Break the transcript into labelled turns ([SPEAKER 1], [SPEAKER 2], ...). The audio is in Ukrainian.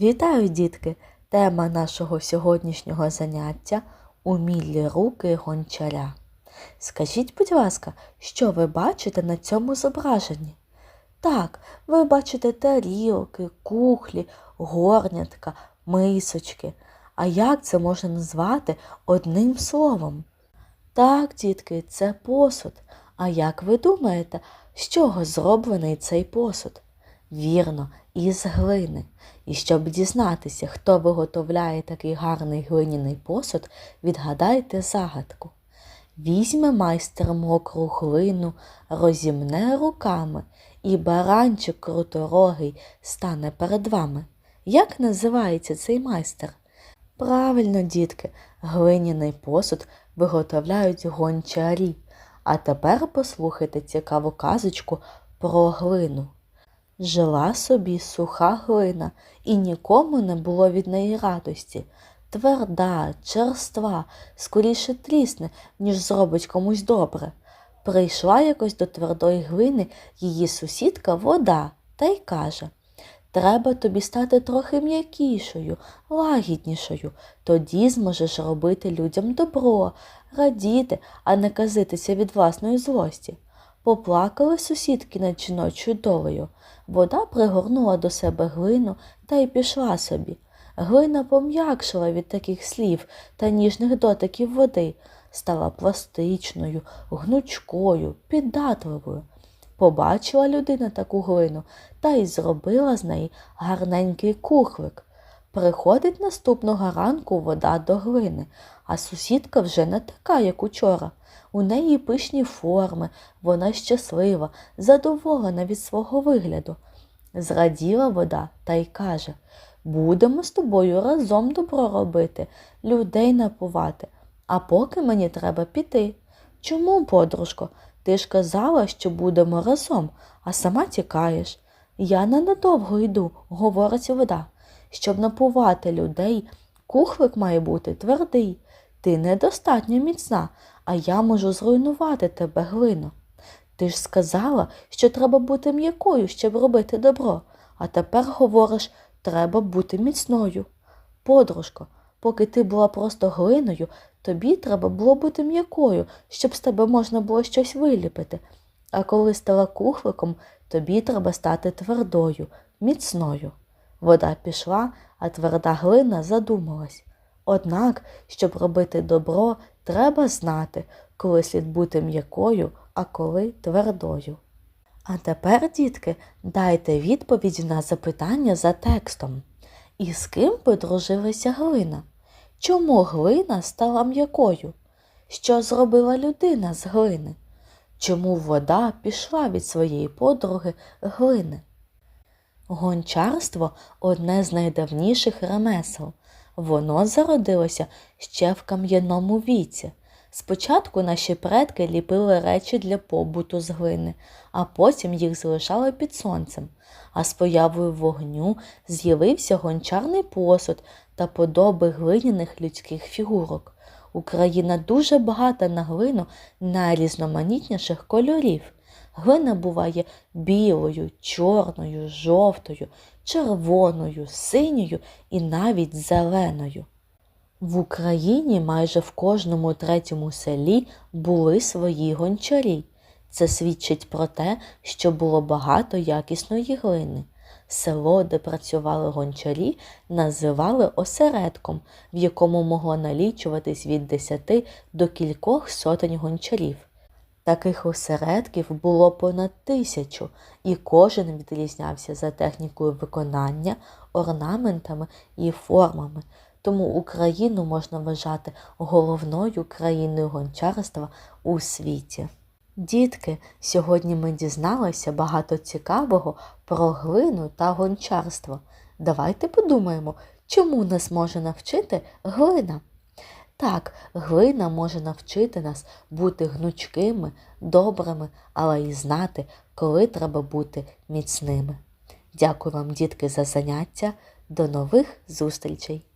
[SPEAKER 1] Вітаю, дітки! Тема нашого сьогоднішнього заняття умілі руки гончаря. Скажіть, будь ласка, що ви бачите на цьому зображенні? Так, ви бачите тарілки, кухлі, горнятка, мисочки. А як це можна назвати одним словом? Так, дітки, це посуд. А як ви думаєте, з чого зроблений цей посуд? Вірно, із глини. І щоб дізнатися, хто виготовляє такий гарний глиняний посуд, відгадайте загадку. Візьме майстер мокру глину, розімне руками, і баранчик круторогий стане перед вами. Як називається цей майстер? Правильно, дітки, глиняний посуд виготовляють гончарі. А тепер послухайте цікаву казочку про глину. Жила собі суха глина, і нікому не було від неї радості. Тверда, черства, скоріше трісне, ніж зробить комусь добре. Прийшла якось до твердої глини її сусідка вода та й каже Треба тобі стати трохи м'якішою, лагіднішою, тоді зможеш робити людям добро, радіти, а не казитися від власної злості. Поплакали сусідки над жіночою долею. Вода пригорнула до себе глину та й пішла собі. Глина пом'якшила від таких слів та ніжних дотиків води, стала пластичною, гнучкою, піддатливою. Побачила людина таку глину та й зробила з неї гарненький кухлик. Приходить наступного ранку вода до глини, а сусідка вже не така, як учора. У неї пишні форми, вона щаслива, задоволена від свого вигляду. Зраділа вода та й каже Будемо з тобою разом добро робити, людей напувати, а поки мені треба піти. Чому, подружко? Ти ж казала, що будемо разом, а сама тікаєш. Я ненадовго йду, говорить вода. Щоб напувати людей, кухлик має бути твердий. Ти недостатньо міцна, а я можу зруйнувати тебе, глино. Ти ж сказала, що треба бути м'якою, щоб робити добро, а тепер говориш, треба бути міцною. Подружко, поки ти була просто глиною, тобі треба було бути м'якою, щоб з тебе можна було щось виліпити. А коли стала кухликом, тобі треба стати твердою, міцною. Вода пішла, а тверда глина задумалась. Однак, щоб робити добро, треба знати, коли слід бути м'якою, а коли твердою. А тепер, дітки, дайте відповіді на запитання за текстом. І з ким подружилася глина? Чому глина стала м'якою? Що зробила людина з глини? Чому вода пішла від своєї подруги глини? Гончарство одне з найдавніших ремесел. Воно зародилося ще в кам'яному віці. Спочатку наші предки ліпили речі для побуту з глини, а потім їх залишали під сонцем. А з появою вогню з'явився гончарний посуд та подоби глиняних людських фігурок. Україна дуже багата на глину найрізноманітніших кольорів. Глина буває білою, чорною, жовтою, червоною, синьою і навіть зеленою. В Україні майже в кожному третьому селі були свої гончарі. Це свідчить про те, що було багато якісної глини. Село, де працювали гончарі, називали осередком, в якому могло налічуватись від десяти до кількох сотень гончарів. Таких осередків було понад тисячу, і кожен відрізнявся за технікою виконання, орнаментами і формами. Тому Україну можна вважати головною країною гончарства у світі. Дітки, сьогодні ми дізналися багато цікавого про глину та гончарство. Давайте подумаємо, чому нас може навчити глина. Так, глина може навчити нас бути гнучкими, добрими, але й знати, коли треба бути міцними. Дякую вам, дітки, за заняття. До нових зустрічей!